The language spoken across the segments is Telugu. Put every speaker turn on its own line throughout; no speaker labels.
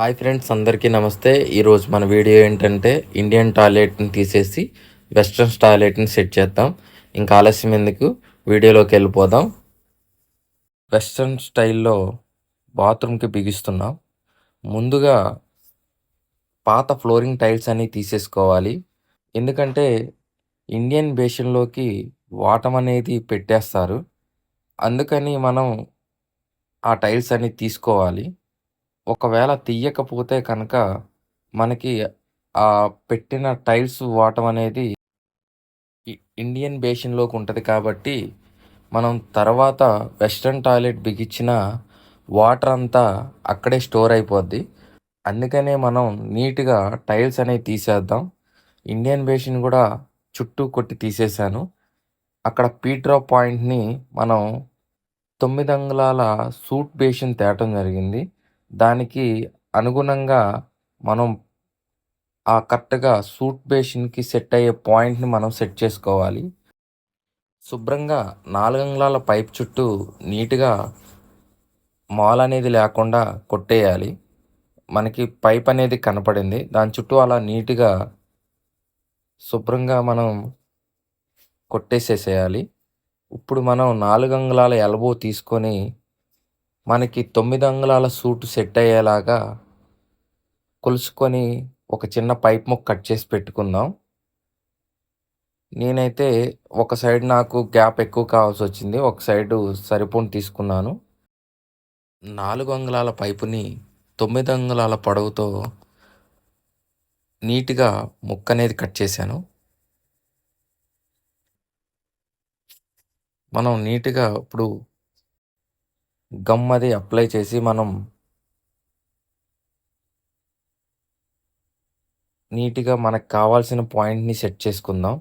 హాయ్ ఫ్రెండ్స్ అందరికీ నమస్తే. ఈరోజు మన వీడియో ఏంటంటే ఇండియన్ టాయిలెట్ని తీసేసి వెస్ట్రన్ టాయిలెట్ని సెట్ చేద్దాం. ఇంకా ఆలస్యం ఎందుకు? వీడియోలోకి వెళ్ళిపోదాం. వెస్ట్రన్ స్టైల్లో బాత్రూమ్కి బిగిస్తున్నాం. ముందుగా పాత ఫ్లోరింగ్ టైల్స్ అన్నీ తీసేసుకోవాలి. ఎందుకంటే ఇండియన్ బేషన్లోకి వాటం అనేది పెట్టేస్తారు. అందుకని మనం ఆ టైల్స్ అన్నీ తీసుకోవాలి. ఒకవేళ తీయకపోతే కనుక మనకి ఆ పెట్టిన టైల్స్ వాటం అనేది ఇండియన్ బేషన్లోకి ఉంటుంది కాబట్టి మనం తర్వాత వెస్ట్రన్ టాయిలెట్ బిగించిన వాటర్ అంతా అక్కడే స్టోర్ అయిపోద్ది. అందుకనే మనం నీట్గా టైల్స్ అనేవి తీసేద్దాం. ఇండియన్ బేషన్ కూడా చుట్టూ కొట్టి తీసేసాను. అక్కడ పీట్రాప్ పాయింట్ని మనం తొమ్మిది అంగుళాల సూట్ బేషన్ తేటం జరిగింది. దానికి అనుగుణంగా మనం ఆ కరెక్ట్గా సూట్ బేసిన్కి సెట్ అయ్యే పాయింట్ని మనం సెట్ చేసుకోవాలి. శుభ్రంగా నాలుగు పైప్ చుట్టూ నీట్గా మాల్ అనేది లేకుండా కొట్టేయాలి. మనకి పైప్ అనేది కనపడింది. దాని చుట్టూ అలా నీట్గా శుభ్రంగా మనం కొట్టేసేసేయాలి. ఇప్పుడు మనం నాలుగు అంగుళాల ఎల్బో తీసుకొని మనకి తొమ్మిది అంగుళాల సూటు సెట్ అయ్యేలాగా కొలుసుకొని ఒక చిన్న పైప్ ముక్క కట్ చేసి పెట్టుకుందాం. నేనైతే ఒక సైడ్ నాకు గ్యాప్ ఎక్కువ కావాల్సి వచ్చింది. ఒక సైడు సరిపోని తీసుకున్నాను. నాలుగు అంగుళాల పైపుని తొమ్మిది అంగుళాల పొడవుతో నీట్గా ముక్క అనేది కట్ చేశాను. మనం నీట్గా ఇప్పుడు గమ్ అది అప్లై చేసి మనం నీట్గా మనకు కావాల్సిన పాయింట్ని సెట్ చేసుకుందాం.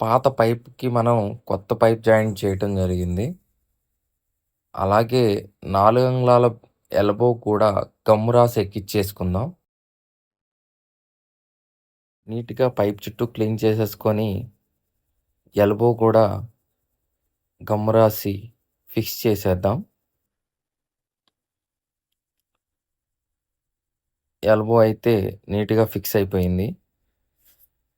పాత పైప్కి మనం కొత్త పైప్ జాయింట్ చేయటం జరిగింది. అలాగే నాలుగు అంగుళాల ఎల్బో కూడా గమ్ము రాసి ఎక్కిచ్చేసుకుందాం. నీట్గా పైప్ చుట్టూ క్లీన్ చేసేసుకొని ఎల్బో కూడా గమ్ రాసి ఫిక్స్ చేసేద్దాం. ఎల్బో అయితే నీట్గా ఫిక్స్ అయిపోయింది.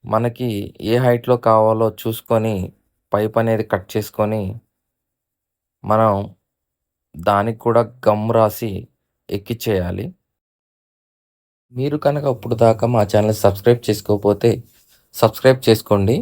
మనకి ఏ హైట్లో కావాలో చూసుకొని పైప్ అనేది కట్ చేసుకొని మనం దానికి కూడా గమ్ రాసి ఎక్కిచ్చేయాలి. మీరు కనుక ఇప్పుడు దాకా మా ఛానల్ సబ్స్క్రైబ్ చేసుకోకపోతే సబ్స్క్రైబ్ చేసుకోండి.